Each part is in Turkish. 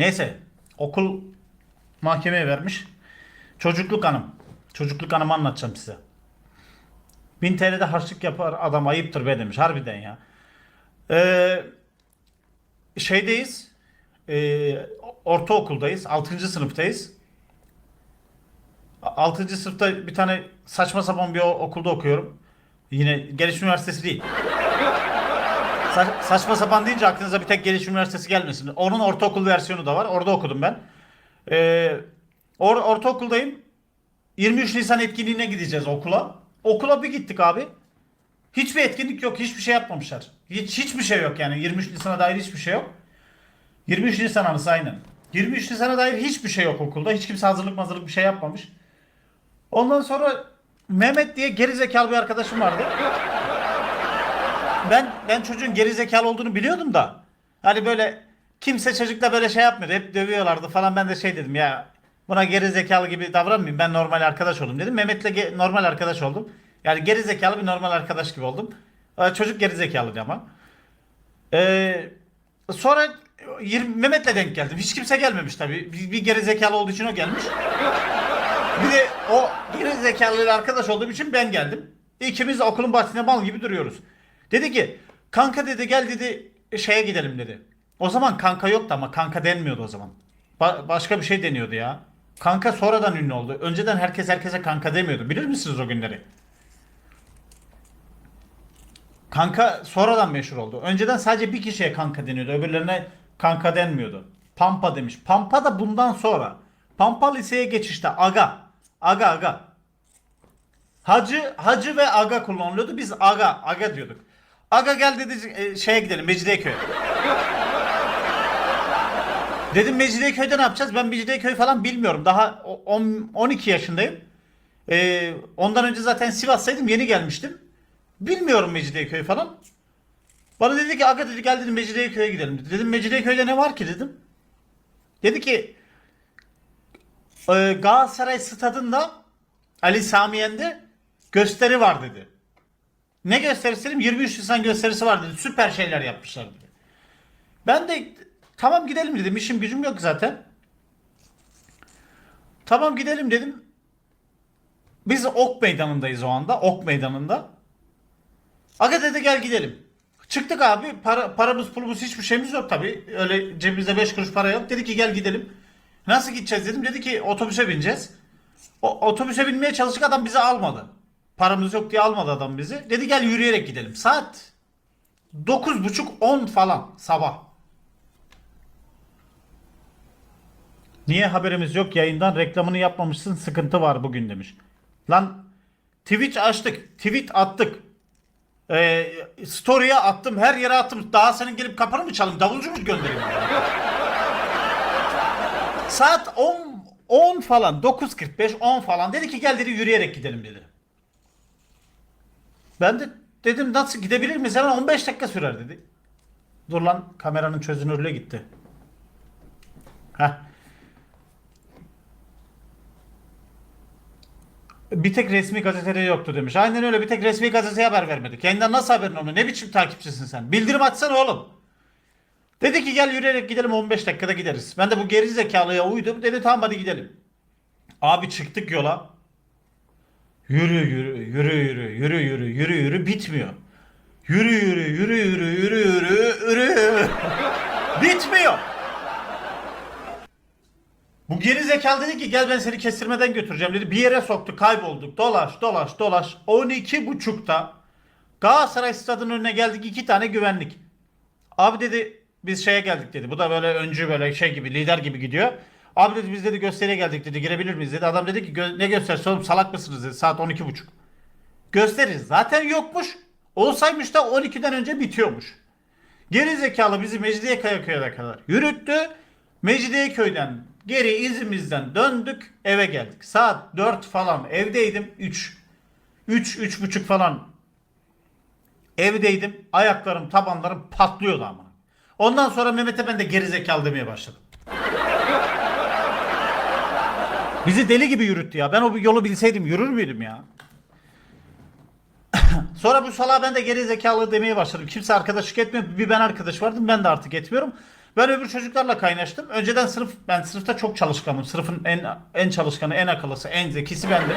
Neyse okul mahkemeye vermiş. Çocukluk anım. Çocukluk anımı anlatacağım size. 1000 TL'de harçlık yapar adam ayıptır be demiş. Harbiden ya. Ee, şeydeyiz. Ee, ortaokuldayız. 6. sınıftayız. 6. sınıfta bir tane saçma sapan bir okulda okuyorum. Yine Geliş Üniversitesi değil. Sa- saçma sapan deyince aklınıza bir tek Geliş Üniversitesi gelmesin. Onun ortaokul versiyonu da var. Orada okudum ben. Ee, or- ortaokuldayım. 23 Nisan etkinliğine gideceğiz okula. Okula bir gittik abi. Hiçbir etkinlik yok. Hiçbir şey yapmamışlar. Hiç, hiçbir şey yok yani. 23 Nisan'a dair hiçbir şey yok. 23 Nisan anısı aynen. 23 Nisan'a dair hiçbir şey yok okulda. Hiç kimse hazırlık hazırlık bir şey yapmamış. Ondan sonra Mehmet diye geri zekalı bir arkadaşım vardı. Ben ben çocuğun geri zekalı olduğunu biliyordum da. Hani böyle kimse çocukla böyle şey yapmıyordu. Hep dövüyorlardı falan. Ben de şey dedim ya buna geri zekalı gibi davranmayayım. Ben normal arkadaş oldum dedim. Mehmet'le normal arkadaş oldum. Yani geri zekalı bir normal arkadaş gibi oldum. Ee, Çocuk geri zekalıydı ama. Ee, sonra 20, Mehmet'le denk geldim. Hiç kimse gelmemiş tabii. Bir, bir geri zekalı olduğu için o gelmiş. Bir de o geri zekalıyla arkadaş olduğum için ben geldim. İkimiz okulun bahçesinde mal gibi duruyoruz. Dedi ki kanka dedi gel dedi şeye gidelim dedi. O zaman kanka yoktu ama kanka denmiyordu o zaman. Ba- başka bir şey deniyordu ya. Kanka sonradan ünlü oldu. Önceden herkes herkese kanka demiyordu. Bilir misiniz o günleri? Kanka sonradan meşhur oldu. Önceden sadece bir kişiye kanka deniyordu. Öbürlerine kanka denmiyordu. Pampa demiş. Pampa da bundan sonra. Pampa liseye geçişte aga. Aga aga. Hacı, hacı ve aga kullanılıyordu. Biz aga, aga diyorduk. Aga gel dedi e, şeye gidelim Mecidiyeköy'e. Dedim Mecidiyeköy'de ne yapacağız? Ben Mecidiyeköy falan bilmiyorum. Daha o- on- 12 yaşındayım. Ee, ondan önce zaten Sivas'taydım. Yeni gelmiştim. Bilmiyorum Mecidiyeköy falan. Bana dedi ki aga dedi gel dedim Mecidiyeköy'e gidelim dedi. Dedim Mecidiyeköy'de ne var ki dedim. Dedi ki e, Galatasaray stadında Ali Samiyen'de gösteri var dedi. Ne gösterisi dedim? 23 Nisan gösterisi var dedi. Süper şeyler yapmışlar dedi. Ben de tamam gidelim dedim. İşim gücüm yok zaten. Tamam gidelim dedim. Biz Ok Meydanı'ndayız o anda. Ok Meydanı'nda. Aga dedi gel gidelim. Çıktık abi. Para, paramız pulumuz hiçbir şeyimiz yok tabi. Öyle cebimizde 5 kuruş para yok. Dedi ki gel gidelim. Nasıl gideceğiz dedim. Dedi ki otobüse bineceğiz. O, otobüse binmeye çalıştık adam bizi almadı. Paramız yok diye almadı adam bizi. Dedi gel yürüyerek gidelim. Saat 9.30-10 falan sabah. Niye haberimiz yok yayından reklamını yapmamışsın sıkıntı var bugün demiş. Lan Twitch açtık. Tweet attık. Ee, story'e attım. Her yere attım. Daha senin gelip kapını mı çalayım? Davulcu mu göndereyim? Saat 10 10 falan 9.45 10 falan dedi ki gel dedi yürüyerek gidelim dedi. Ben de dedim nasıl gidebilir miyiz? Hemen 15 dakika sürer dedi. Dur lan kameranın çözünürlüğü gitti. Heh. Bir tek resmi gazetede yoktu demiş. Aynen öyle bir tek resmi gazeteye haber vermedik. Yayından nasıl haberin onu? Ne biçim takipçisin sen? Bildirim açsana oğlum. Dedi ki gel yürüyerek gidelim 15 dakikada gideriz. Ben de bu geri zekalıya uydum. Dedi tamam hadi gidelim. Abi çıktık yola. Yürü yürü yürü yürü yürü yürü yürü yürü bitmiyor. Yürü yürü yürü yürü yürü yürü yürü. bitmiyor. Bu geri zekalı dedi ki gel ben seni kestirmeden götüreceğim dedi. Bir yere soktu kaybolduk. Dolaş dolaş dolaş. 12 buçukta Galatasaray stadının önüne geldik iki tane güvenlik. Abi dedi biz şeye geldik dedi. Bu da böyle öncü böyle şey gibi lider gibi gidiyor. Abi dedi biz dedi gösteriye geldik dedi. Girebilir miyiz dedi. Adam dedi ki "Gö- ne gösterisi oğlum salak mısınız dedi. Saat 12 buçuk. Gösteririz. Zaten yokmuş. Olsaymış da 12'den önce bitiyormuş. Geri zekalı bizi Mecidiyeköy'e kadar yürüttü. Mecidiyeköy'den geri izimizden döndük eve geldik. Saat 4 falan evdeydim. 3 3 3 buçuk falan evdeydim. Ayaklarım tabanlarım patlıyordu ama. Ondan sonra Mehmet'e ben de geri zekalı demeye başladım. Bizi deli gibi yürüttü ya. Ben o yolu bilseydim yürür müydüm ya? Sonra bu salağa ben de geri zekalı demeye başladım. Kimse arkadaşlık etmiyor. Bir ben arkadaş vardım. Ben de artık etmiyorum. Ben öbür çocuklarla kaynaştım. Önceden sınıf ben sınıfta çok çalışkanım. Sınıfın en en çalışkanı, en akıllısı, en zekisi bendim.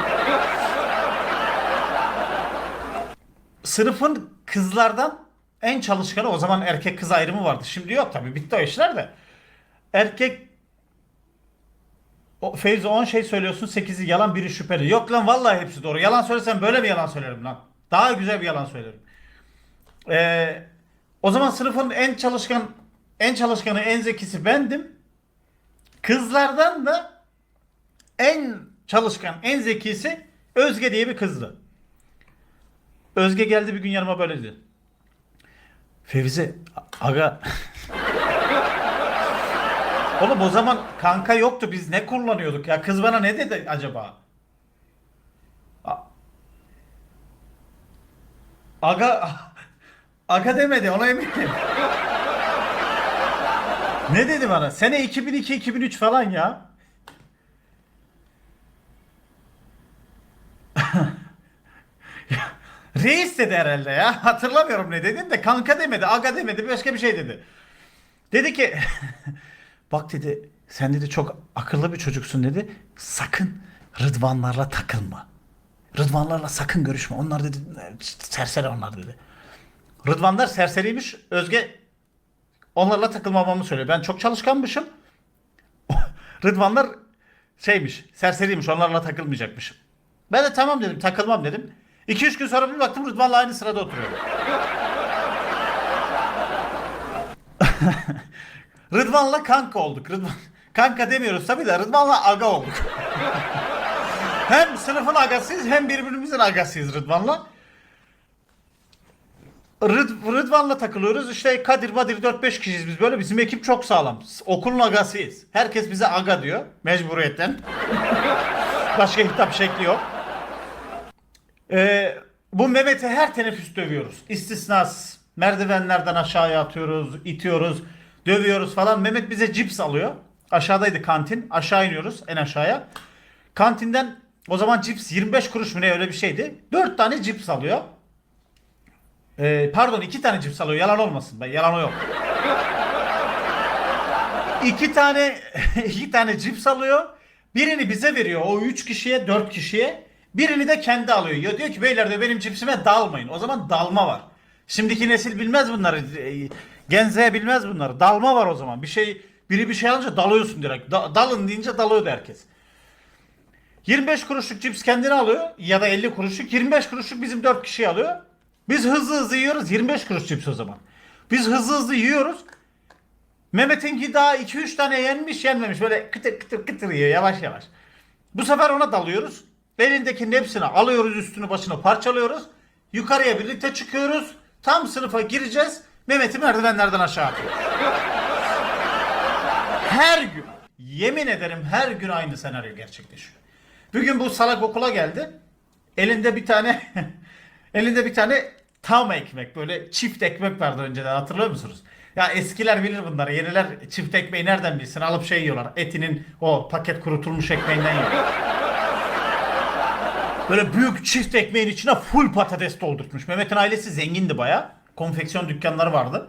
Sınıfın kızlardan en çalışkanı o zaman erkek kız ayrımı vardı. Şimdi yok tabii bitti o işler de. Erkek o, Feyzo 10 şey söylüyorsun 8'i yalan biri şüpheli. Yok lan vallahi hepsi doğru. Yalan söylesem böyle mi yalan söylerim lan? Daha güzel bir yalan söylerim. Ee, o zaman sınıfın en çalışkan en çalışkanı en zekisi bendim. Kızlardan da en çalışkan en zekisi Özge diye bir kızdı. Özge geldi bir gün yanıma böyle dedi. Fevzi aga Oğlum o zaman kanka yoktu biz ne kullanıyorduk ya kız bana ne dedi acaba? Aga Aga demedi ona eminim. ne dedi bana? Sene 2002-2003 falan ya. Reis dedi herhalde ya. Hatırlamıyorum ne dedin de kanka demedi, aga demedi, başka bir şey dedi. Dedi ki bak dedi sen dedi çok akıllı bir çocuksun dedi. Sakın Rıdvanlarla takılma. Rıdvanlarla sakın görüşme. Onlar dedi serseri onlar dedi. Rıdvanlar serseriymiş. Özge onlarla takılmamamı söylüyor. Ben çok çalışkanmışım. Rıdvanlar şeymiş, serseriymiş. Onlarla takılmayacakmışım. Ben de tamam dedim, takılmam dedim. 2-3 gün sonra bir baktım Rıdvan'la aynı sırada oturuyor. Rıdvan'la kanka olduk. Rıdvan kanka demiyoruz tabii de Rıdvan'la aga olduk. hem sınıfın agasıyız hem birbirimizin agasıyız Rıdvan'la. Rıd, Rıdvan'la takılıyoruz. İşte Kadir Madir 4-5 kişiyiz biz böyle. Bizim ekip çok sağlam. Okulun agasıyız. Herkes bize aga diyor. Mecburiyetten. Başka hitap şekli yok. Ee, bu Mehmet'i her teneffüs dövüyoruz. İstisnasız. Merdivenlerden aşağıya atıyoruz, itiyoruz, dövüyoruz falan. Mehmet bize cips alıyor. Aşağıdaydı kantin. Aşağı iniyoruz en aşağıya. Kantinden o zaman cips 25 kuruş mu ne öyle bir şeydi. 4 tane cips alıyor. Ee, pardon 2 tane cips alıyor. Yalan olmasın. Ben yalan o yok. İki tane iki tane cips alıyor. Birini bize veriyor. O üç kişiye, dört kişiye. Birini de kendi alıyor. Ya diyor ki beyler de benim cipsime dalmayın. O zaman dalma var. Şimdiki nesil bilmez bunları. Gen Z bilmez bunları. Dalma var o zaman. Bir şey biri bir şey alınca dalıyorsun direkt. Da- dalın deyince dalıyordu herkes. 25 kuruşluk cips kendine alıyor ya da 50 kuruşluk 25 kuruşluk bizim 4 kişi alıyor. Biz hızlı hızlı yiyoruz 25 kuruş cips o zaman. Biz hızlı hızlı yiyoruz. Mehmet'inki daha 2-3 tane yenmiş yenmemiş böyle kıtır kıtır kıtır yiyor yavaş yavaş. Bu sefer ona dalıyoruz. Elindekinin hepsini alıyoruz üstünü başını parçalıyoruz. Yukarıya birlikte çıkıyoruz. Tam sınıfa gireceğiz. Mehmet'i merdivenlerden aşağı atıyor. Her gün yemin ederim her gün aynı senaryo gerçekleşiyor. Bugün bu salak okula geldi. Elinde bir tane elinde bir tane tam ekmek böyle çift ekmek vardı önceden hatırlıyor musunuz? Ya eskiler bilir bunları. Yeniler çift ekmeği nereden bilsin? Alıp şey yiyorlar. Etinin o paket kurutulmuş ekmeğinden yiyorlar. Böyle büyük çift ekmeğin içine full patates doldurmuş. Mehmet'in ailesi zengindi baya. Konfeksiyon dükkanları vardı.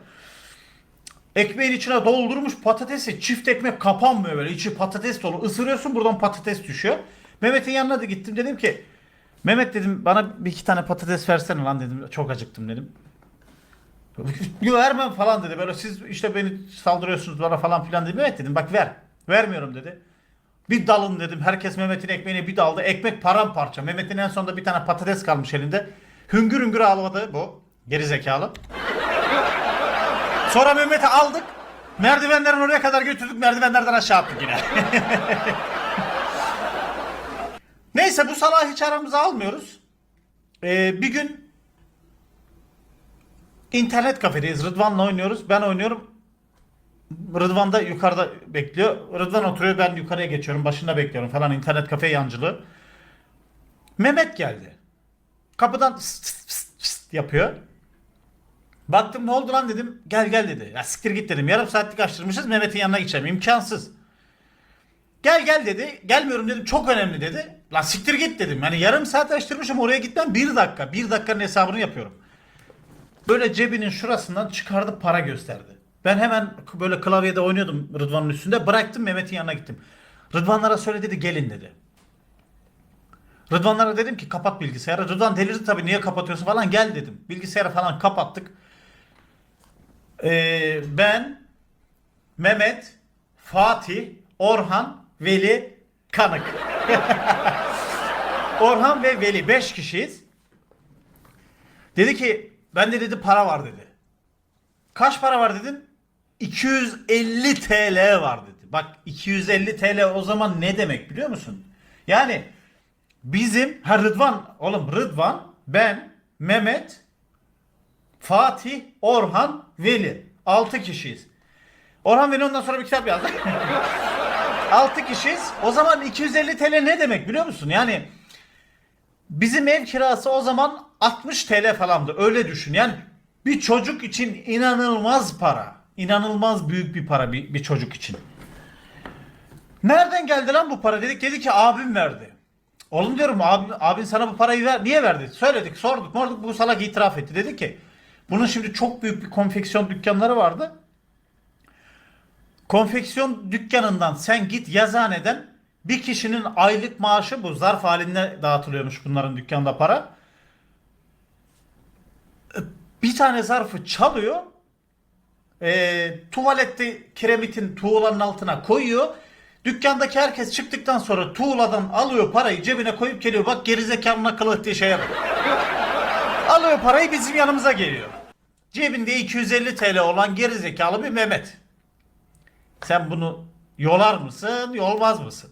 Ekmeğin içine doldurmuş patatesi çift ekmek kapanmıyor böyle. içi patates dolu. Isırıyorsun buradan patates düşüyor. Mehmet'in yanına da gittim dedim ki Mehmet dedim bana bir iki tane patates versene lan dedim. Çok acıktım dedim. Yok vermem falan dedi. Böyle siz işte beni saldırıyorsunuz bana falan filan dedi. Mehmet dedim bak ver. Vermiyorum dedi. Bir dalın dedim. Herkes Mehmet'in ekmeğine bir daldı. Ekmek paramparça. Mehmet'in en sonunda bir tane patates kalmış elinde. Hüngür hüngür ağladı bu. Geri zekalı. Sonra Mehmet'i aldık. Merdivenlerin oraya kadar götürdük. Merdivenlerden aşağı attık yine. Neyse bu salağı hiç aramıza almıyoruz. Ee, bir gün internet kafedeyiz. Rıdvan'la oynuyoruz. Ben oynuyorum. Rıdvan da yukarıda bekliyor. Rıdvan oturuyor ben yukarıya geçiyorum. Başında bekliyorum falan internet kafe yancılığı. Mehmet geldi. Kapıdan sıt sıt sıt yapıyor. Baktım ne oldu lan dedim. Gel gel dedi. Ya siktir git dedim. Yarım saatlik açtırmışız Mehmet'in yanına gideceğim. İmkansız. Gel gel dedi. Gelmiyorum dedim. Çok önemli dedi. Lan siktir git dedim. Yani yarım saat açtırmışım oraya gitmem bir dakika. Bir dakikanın hesabını yapıyorum. Böyle cebinin şurasından çıkardı para gösterdi. Ben hemen böyle klavyede oynuyordum Rıdvan'ın üstünde. Bıraktım Mehmet'in yanına gittim. Rıdvanlara söyle dedi gelin dedi. Rıdvanlara dedim ki kapat bilgisayarı. Rıdvan delirdi tabii niye kapatıyorsun falan gel dedim. Bilgisayarı falan kapattık. Ee, ben, Mehmet, Fatih, Orhan, Veli, Kanık. Orhan ve Veli 5 kişiyiz. Dedi ki bende dedi para var dedi. Kaç para var dedim? 250 TL var dedi. Bak 250 TL o zaman ne demek biliyor musun? Yani bizim ha Rıdvan oğlum Rıdvan ben Mehmet Fatih Orhan Veli 6 kişiyiz. Orhan Veli ondan sonra bir kitap yazdı. 6 kişiyiz. O zaman 250 TL ne demek biliyor musun? Yani Bizim ev kirası o zaman 60 TL falandı. Öyle düşün. Yani bir çocuk için inanılmaz para. İnanılmaz büyük bir para bir, bir çocuk için. Nereden geldi lan bu para dedik. Dedi ki abim verdi. Oğlum diyorum abin, abin sana bu parayı ver, niye verdi? Söyledik sorduk morduk bu salak itiraf etti. Dedi ki bunun şimdi çok büyük bir konfeksiyon dükkanları vardı. Konfeksiyon dükkanından sen git yazhaneden bir kişinin aylık maaşı bu zarf halinde dağıtılıyormuş bunların dükkanda para. Bir tane zarfı çalıyor. E, tuvalette kiremitin tuğlanın altına koyuyor. Dükkandaki herkes çıktıktan sonra tuğladan alıyor parayı cebine koyup geliyor. Bak gerizekalının akıl ettiği şeye bak. Alıyor parayı bizim yanımıza geliyor. Cebinde 250 TL olan gerizekalı bir Mehmet. Sen bunu yolar mısın, yolmaz mısın?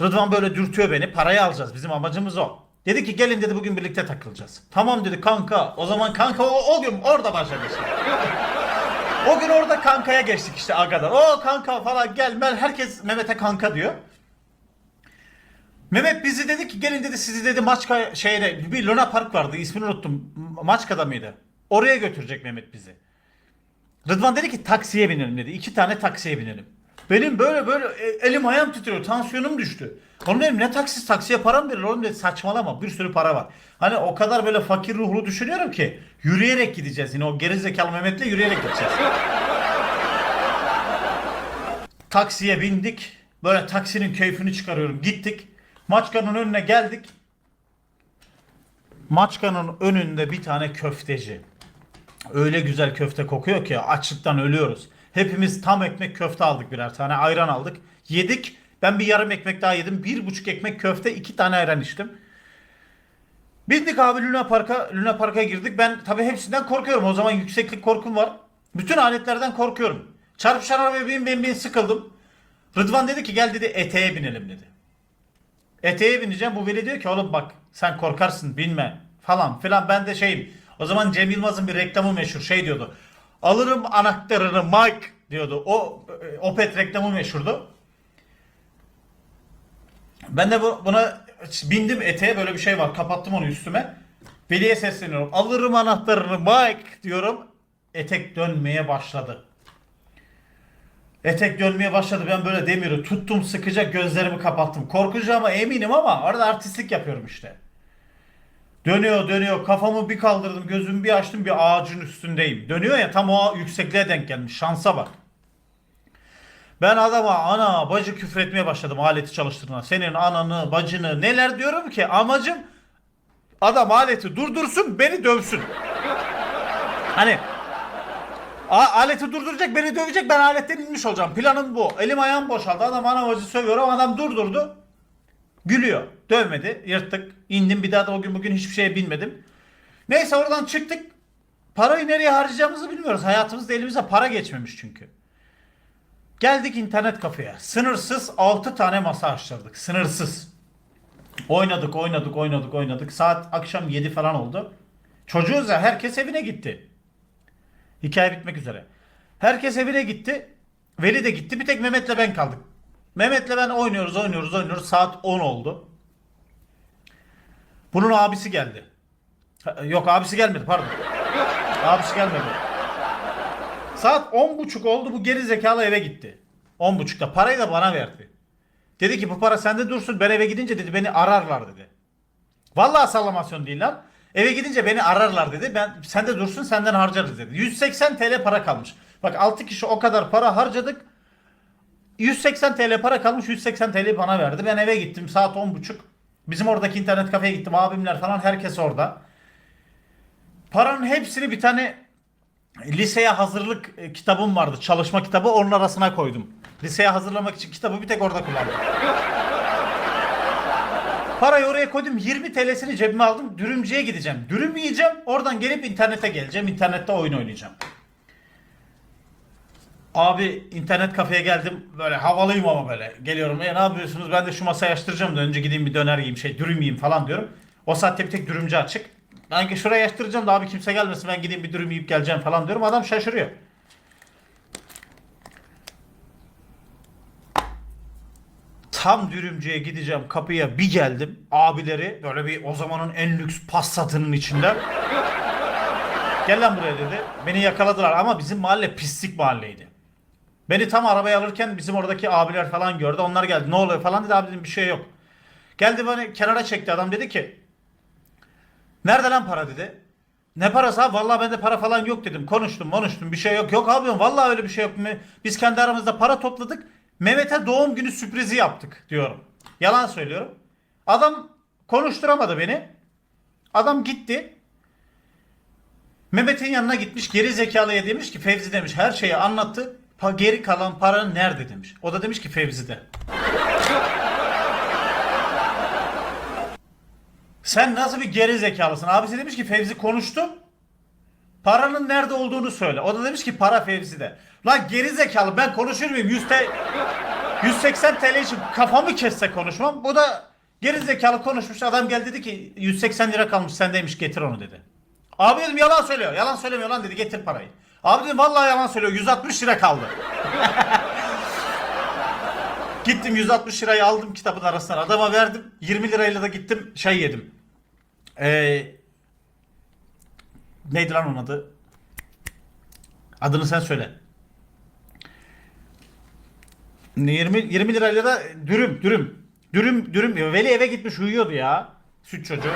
Rıdvan böyle dürtüyor beni. Parayı alacağız. Bizim amacımız o. Dedi ki gelin dedi bugün birlikte takılacağız. Tamam dedi kanka. O zaman kanka o, o gün orada başladı o gün orada kankaya geçtik işte agadan. O kanka falan gel. Herkes Mehmet'e kanka diyor. Mehmet bizi dedi ki gelin dedi sizi dedi Maçka şehre bir Luna Park vardı ismini unuttum. Maçka'da mıydı? Oraya götürecek Mehmet bizi. Rıdvan dedi ki taksiye binelim dedi. İki tane taksiye binelim. Benim böyle böyle e, elim ayağım titriyor. Tansiyonum düştü. Oğlum dedim ne taksi taksiye para mı verir oğlum dedi saçmalama bir sürü para var. Hani o kadar böyle fakir ruhlu düşünüyorum ki yürüyerek gideceğiz yine o gerizekalı Mehmet'le yürüyerek gideceğiz. Taksiye bindik. Böyle taksinin keyfini çıkarıyorum. Gittik. Maçkanın önüne geldik. Maçkanın önünde bir tane köfteci. Öyle güzel köfte kokuyor ki açlıktan ölüyoruz. Hepimiz tam ekmek köfte aldık birer tane. Ayran aldık. Yedik. Ben bir yarım ekmek daha yedim. Bir buçuk ekmek köfte iki tane ayran içtim. Bindik abi Luna Park'a. Luna Park'a girdik. Ben tabii hepsinden korkuyorum. O zaman yükseklik korkum var. Bütün aletlerden korkuyorum. Çarpışan arabaya bin bin bin sıkıldım. Rıdvan dedi ki gel dedi eteğe binelim dedi. Eteğe bineceğim. Bu veli diyor ki oğlum bak sen korkarsın binme falan filan. Ben de şeyim. O zaman Cem Yılmaz'ın bir reklamı meşhur şey diyordu. Alırım anahtarını Mike diyordu. O Opet reklamı meşhurdu. Ben de bu, buna bindim eteğe böyle bir şey var. Kapattım onu üstüme. Veli'ye sesleniyorum. Alırım anahtarını Mike diyorum. Etek dönmeye başladı. Etek dönmeye başladı. Ben böyle demiri tuttum sıkıca gözlerimi kapattım. Korkacağıma eminim ama orada artistlik yapıyorum işte. Dönüyor dönüyor kafamı bir kaldırdım gözümü bir açtım bir ağacın üstündeyim. Dönüyor ya tam o yüksekliğe denk gelmiş şansa bak. Ben adama ana bacı küfür etmeye başladım aleti çalıştırına. Senin ananı bacını neler diyorum ki amacım adam aleti durdursun beni dövsün. Hani a- aleti durduracak beni dövecek ben aletten inmiş olacağım. Planım bu. Elim ayağım boşaldı adam ana bacı sövüyorum adam durdurdu. Gülüyor. Dövmedi. Yırttık. İndim. Bir daha da o gün bugün hiçbir şeye binmedim. Neyse oradan çıktık. Parayı nereye harcayacağımızı bilmiyoruz. Hayatımızda elimize para geçmemiş çünkü. Geldik internet kafeye. Sınırsız 6 tane masa açtırdık. Sınırsız. Oynadık, oynadık, oynadık, oynadık. Saat akşam 7 falan oldu. Çocuğuz ya herkes evine gitti. Hikaye bitmek üzere. Herkes evine gitti. Veli de gitti. Bir tek Mehmet'le ben kaldık. Mehmet'le ben oynuyoruz, oynuyoruz, oynuyoruz. Saat 10 oldu. Bunun abisi geldi. Yok abisi gelmedi pardon. abisi gelmedi. Saat 10.30 oldu bu geri zekalı eve gitti. 10.30'da parayı da bana verdi. Dedi ki bu para sende dursun ben eve gidince dedi beni ararlar dedi. Vallahi sallamasyon değil lan. Eve gidince beni ararlar dedi. Ben sende dursun senden harcarız dedi. 180 TL para kalmış. Bak 6 kişi o kadar para harcadık. 180 TL para kalmış 180 TL bana verdi. Ben eve gittim saat 10.30. Bizim oradaki internet kafeye gittim abimler falan herkes orada. Paranın hepsini bir tane liseye hazırlık e, kitabım vardı. Çalışma kitabı onun arasına koydum. Liseye hazırlamak için kitabı bir tek orada kullandım. Parayı oraya koydum. 20 TL'sini cebime aldım. Dürümcüye gideceğim. Dürüm yiyeceğim. Oradan gelip internete geleceğim. İnternette oyun oynayacağım. Abi internet kafeye geldim. Böyle havalıyım ama böyle. Geliyorum. E ne yapıyorsunuz? Ben de şu masayı açtıracağım da önce gideyim bir döner yiyeyim şey dürüm yiyeyim falan diyorum. O saatte bir tek dürümcü açık. Ben ki şuraya açtıracağım da abi kimse gelmesin ben gideyim bir dürüm yiyip geleceğim falan diyorum. Adam şaşırıyor. Tam dürümcüye gideceğim kapıya bir geldim. Abileri böyle bir o zamanın en lüks Passat'ının içinde. Gel lan buraya dedi. Beni yakaladılar ama bizim mahalle pislik mahalleydi. Beni tam arabaya alırken bizim oradaki abiler falan gördü. Onlar geldi. Ne oluyor falan dedi. Abi dedim bir şey yok. Geldi beni kenara çekti adam dedi ki Nerede lan para dedi. Ne parası abi? Vallahi bende para falan yok dedim. Konuştum konuştum bir şey yok. Yok abi vallahi öyle bir şey yok. Biz kendi aramızda para topladık. Mehmet'e doğum günü sürprizi yaptık diyorum. Yalan söylüyorum. Adam konuşturamadı beni. Adam gitti. Mehmet'in yanına gitmiş geri zekalıya demiş ki Fevzi demiş her şeyi anlattı. Pa geri kalan para nerede demiş. O da demiş ki Fevzi'de. Sen nasıl bir geri zekalısın? Abisi demiş ki Fevzi konuştu. Paranın nerede olduğunu söyle. O da demiş ki para Fevzi'de. Lan geri zekalı ben konuşur muyum? 100 te- 180 TL için kafamı kesse konuşmam. Bu da geri zekalı konuşmuş. Adam geldi dedi ki 180 lira kalmış sendeymiş getir onu dedi. Abi dedim yalan söylüyor. Yalan söylemiyor lan dedi getir parayı. Abi dedim vallahi yalan söylüyor. 160 lira kaldı. Gittim 160 lirayı aldım kitabın arasından adama verdim. 20 lirayla da gittim şey yedim. Ee, neydi lan onun adı? Adını sen söyle. 20 20 lirayla da dürüm dürüm. Dürüm dürüm. Veli eve gitmiş uyuyordu ya. Süt çocuğu.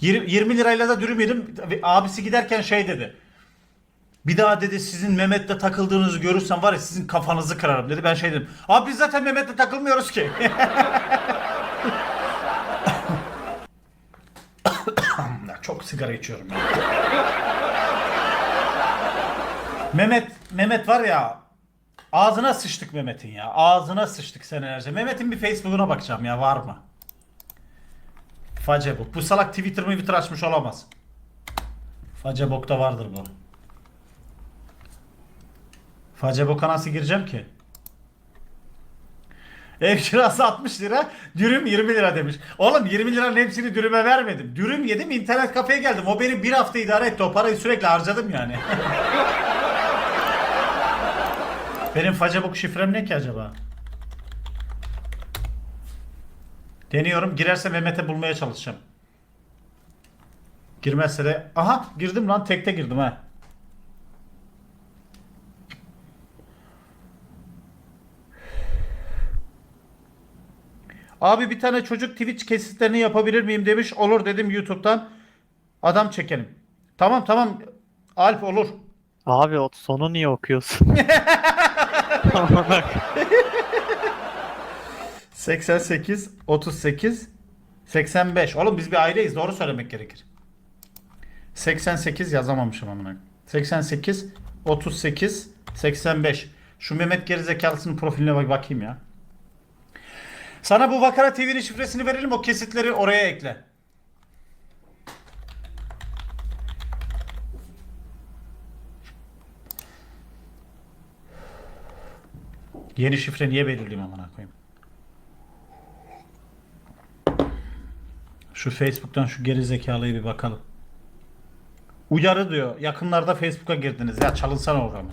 Yir- 20 lirayla da dürüm yedim. Abisi giderken şey dedi. Bir daha dedi sizin Mehmet'le takıldığınızı görürsem var ya sizin kafanızı kırarım dedi. Ben şey dedim. Abi biz zaten Mehmet'le takılmıyoruz ki. Ya Çok sigara içiyorum ya. Mehmet Mehmet var ya ağzına sıçtık Mehmet'in ya. Ağzına sıçtık senelerce. Mehmet'in bir Facebook'una bakacağım ya var mı? Facebook. Bu salak Twitter mı Twitter açmış olamaz. Facebook'ta vardır bu. Facebook'a nasıl gireceğim ki? Ev kirası 60 lira, dürüm 20 lira demiş. Oğlum 20 liranın hepsini dürüme vermedim. Dürüm yedim, internet kafeye geldim. O beni bir hafta idare etti. O parayı sürekli harcadım yani. Benim Facebook şifrem ne ki acaba? Deniyorum. Girerse Mehmet'e bulmaya çalışacağım. Girmezse de... Aha girdim lan. Tekte girdim ha. Abi bir tane çocuk Twitch kesitlerini yapabilir miyim demiş. Olur dedim YouTube'dan. Adam çekelim. Tamam tamam. Alp olur. Abi o sonu niye okuyorsun? Amına 88, 38, 85. Oğlum biz bir aileyiz. Doğru söylemek gerekir. 88 yazamamışım amına. 88, 38, 85. Şu Mehmet gerizekalısının profiline bak bakayım ya. Sana bu Vakara TV'nin şifresini verelim. O kesitleri oraya ekle. Yeni şifre niye belirleyeyim amına koyayım? Şu Facebook'tan şu geri zekalıyı bir bakalım. Uyarı diyor. Yakınlarda Facebook'a girdiniz. Ya çalınsana oradan.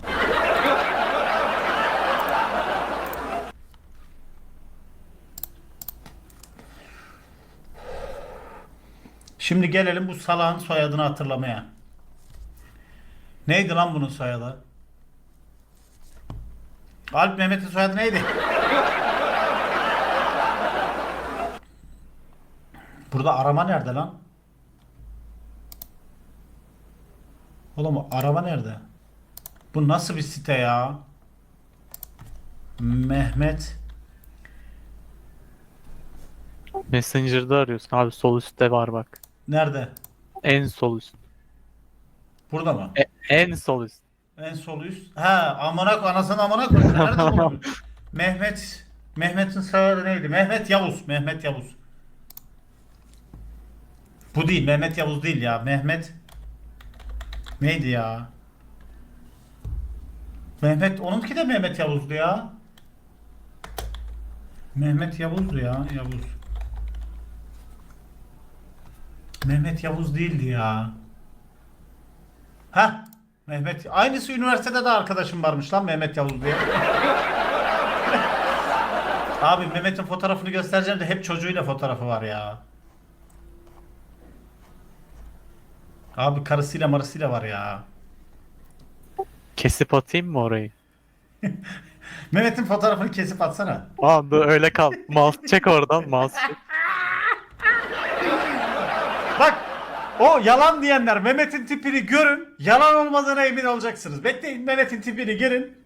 Şimdi gelelim bu salağın soyadını hatırlamaya. Neydi lan bunun soyadı? Alp Mehmet'in soyadı neydi? Burada arama nerede lan? Oğlum araba nerede? Bu nasıl bir site ya? Mehmet. Messenger'da arıyorsun abi sol üstte var bak. Nerede? En sol üst. Burada mı? E- en sol üst. En sol üst. Ha amına koy anasını amına koy. Nerede buldun? Mehmet. Mehmet'in soyadı neydi? Mehmet Yavuz. Mehmet Yavuz. Bu değil. Mehmet Yavuz değil ya. Mehmet. Neydi ya? Mehmet. Onunki de Mehmet Yavuz'du ya. Mehmet Yavuz'du ya. Yavuz. Mehmet Yavuz değildi ya. Ha? Mehmet. Aynısı üniversitede de arkadaşım varmış lan Mehmet Yavuz diye. Abi Mehmet'in fotoğrafını göstereceğim de hep çocuğuyla fotoğrafı var ya. Abi karısıyla marısıyla var ya. Kesip atayım mı orayı? Mehmet'in fotoğrafını kesip atsana. Aa dur öyle kal. Mouse çek oradan mouse çek. Bak o yalan diyenler Mehmet'in tipini görün. Yalan olmadığına emin olacaksınız. Bekleyin Mehmet'in tipini görün.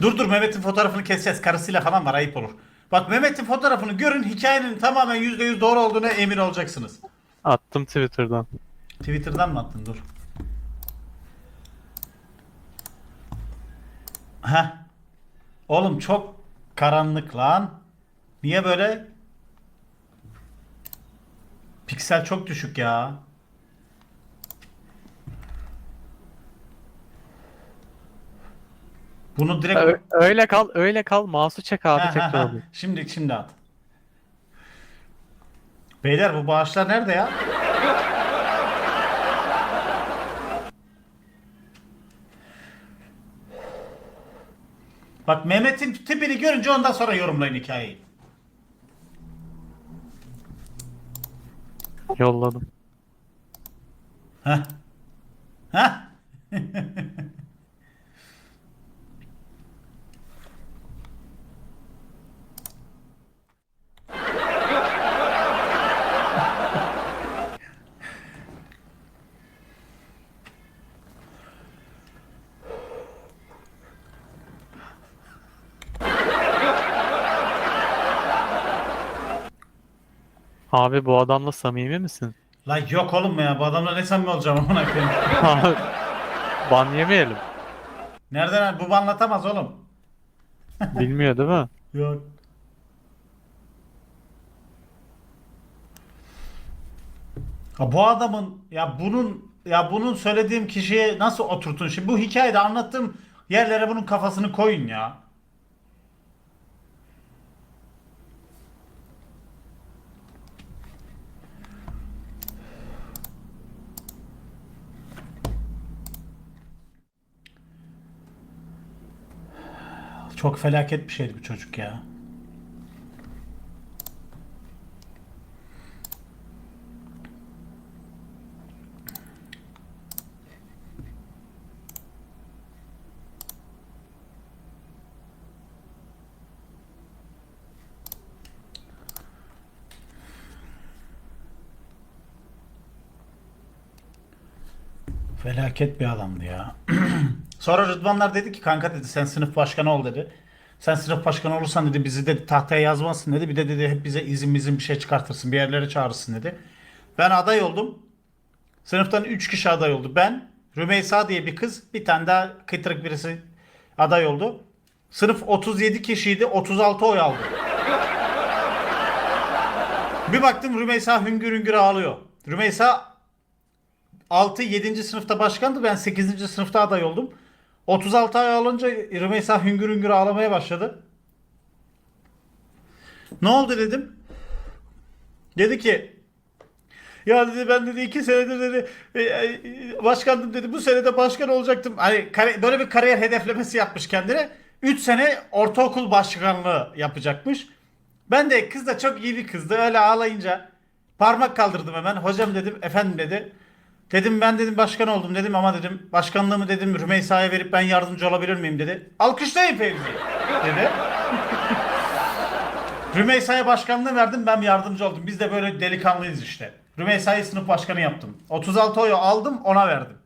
Dur dur Mehmet'in fotoğrafını keseceğiz. Karısıyla falan var ayıp olur. Bak Mehmet'in fotoğrafını görün. Hikayenin tamamen %100 doğru olduğuna emin olacaksınız. Attım Twitter'dan. Twitter'dan mı attın? Dur. Heh. Oğlum çok karanlık lan. Niye böyle? Piksel çok düşük ya. Bunu direkt Ö- öyle kal, öyle kal. Mouse'u çek abi Ha, ha, tekrar ha. alayım. Şimdi şimdi at. Beyler bu bağışlar nerede ya? Bak Mehmet'in tipini görünce ondan sonra yorumlayın hikayeyi. Yolladım. Heh. Heh. Abi bu adamla samimi misin? Lan yok oğlum ya bu adamla ne samimi olacağım amına koyayım. Abi, Ban yemeyelim. Nereden bu anlatamaz oğlum. Bilmiyor değil mi? Yok. Ha bu adamın ya bunun ya bunun söylediğim kişiye nasıl oturtun şimdi bu hikayede anlattığım yerlere bunun kafasını koyun ya. Çok felaket bir şeydi bu çocuk ya. Felaket bir adamdı ya. Sonra Rıdvanlar dedi ki kanka dedi sen sınıf başkanı ol dedi. Sen sınıf başkanı olursan dedi bizi de tahtaya yazmazsın dedi. Bir de dedi hep bize izin izin bir şey çıkartırsın bir yerlere çağırırsın dedi. Ben aday oldum. Sınıftan 3 kişi aday oldu. Ben, Rümeysa diye bir kız, bir tane daha kıtırık birisi aday oldu. Sınıf 37 kişiydi, 36 oy aldı. Bir baktım Rümeysa hüngür hüngür ağlıyor. Rümeysa 6 7. sınıfta başkandı. Ben 8. sınıfta aday oldum. 36 ay alınca Rümeysa hüngür hüngür ağlamaya başladı. Ne oldu dedim. Dedi ki ya dedi ben dedi iki senedir dedi e, e, başkandım dedi. Bu sene de başkan olacaktım. Hani böyle bir kariyer hedeflemesi yapmış kendine. 3 sene ortaokul başkanlığı yapacakmış. Ben de kız da çok iyi bir kızdı. Öyle ağlayınca parmak kaldırdım hemen. Hocam dedim efendim dedi. Dedim ben dedim başkan oldum dedim ama dedim başkanlığımı dedim Rümeysa'ya verip ben yardımcı olabilir miyim dedi. Alkışlayın Fevzi dedi. Rümeysa'ya başkanlığı verdim ben yardımcı oldum. Biz de böyle delikanlıyız işte. Rümeysa'yı sınıf başkanı yaptım. 36 oyu aldım ona verdim.